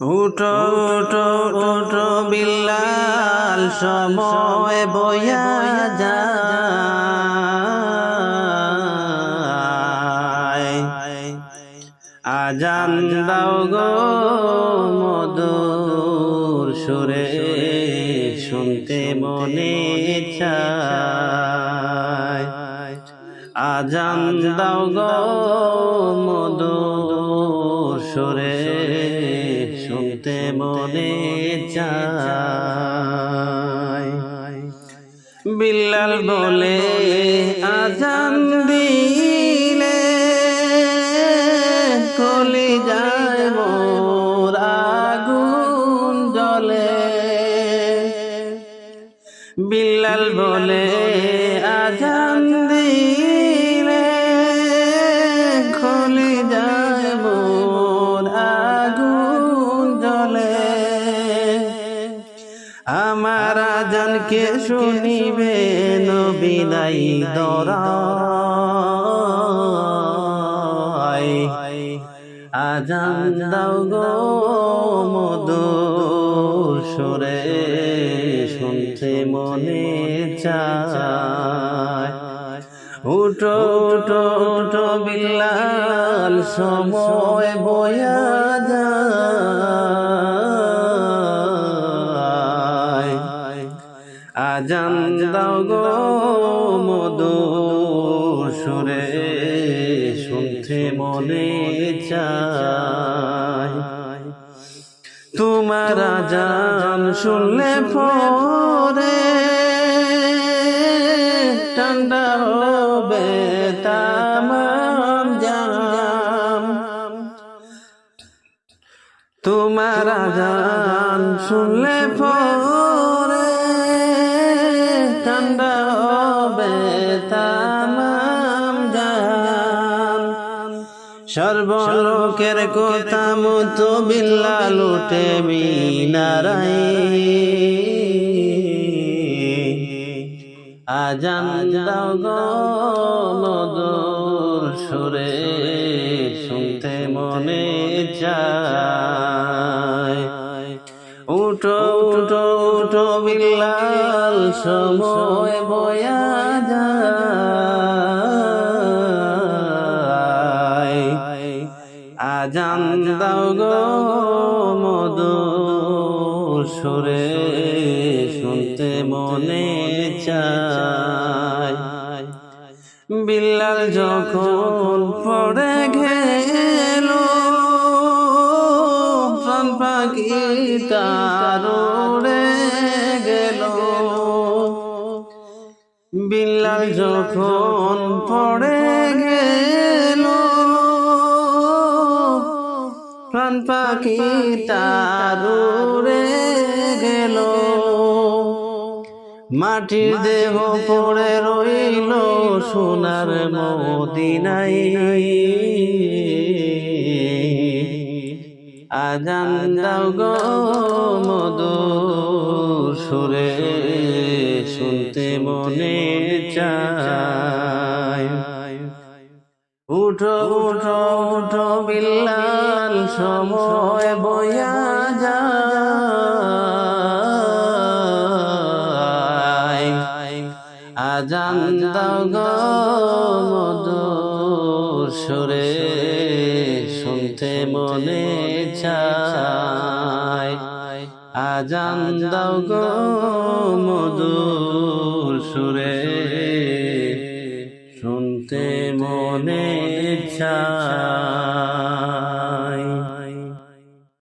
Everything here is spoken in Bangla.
উঠো উঠো উঠো, বিল্লাল, সময় বয়া যায়। আজান দাও গো মধুর সুরে, শুনতে মনে চায়। আজান দাও গো মধুর সুরে শুনতে মনে চায়। বিল্লাল বলে আজান দিলে কলি যায় মোর আগুন জলে বিল্লাল বলে আজান আমার আজানকে শুনিবে নবিনাই দরাই। আজান দাও গো মধুর সুরে শুনতে মনে চায়। উঠো উঠো উঠো বিল্লাল, সময় বয়া যায়। আজান দাও গো মধুর সুরে শুনতে মনে চায়। তোমার আজান শুনলে পরে ঠান্ডা হবে, তামাম জাম। তোমার আজান শুনলে পরে ঠান্ডা হবে জাম সর্বলোকের কথা মতো বিল্লাল লুটে মিনারাই। আজান দাও গো মধুর সুরে, শুনতে মনে চায়। উঠো উঠো উঠো, বিল্লাল, সময় বয়া যায়। আজান দাও গো মধুর সুরে, শুনতে মনে চায়। বিল্লাল যখন পড়ে গেল তার গেল। বিল্লাল যখন পড়ে গেল, প্রাণ পাখি তার গেল। মাটির দেহ পড়ে রইল সোনার মদিনাই আজান দাও গো মধুর সুরে, শুনতে মনে চায়। উঠো উঠো উঠো বিল্লাল, সময় বয়া যায়। আজান দাও গো মধুর সুরে শুনতে মনে চায় আজান দাও গো মধুর সুরে। শুনতে মনে চায়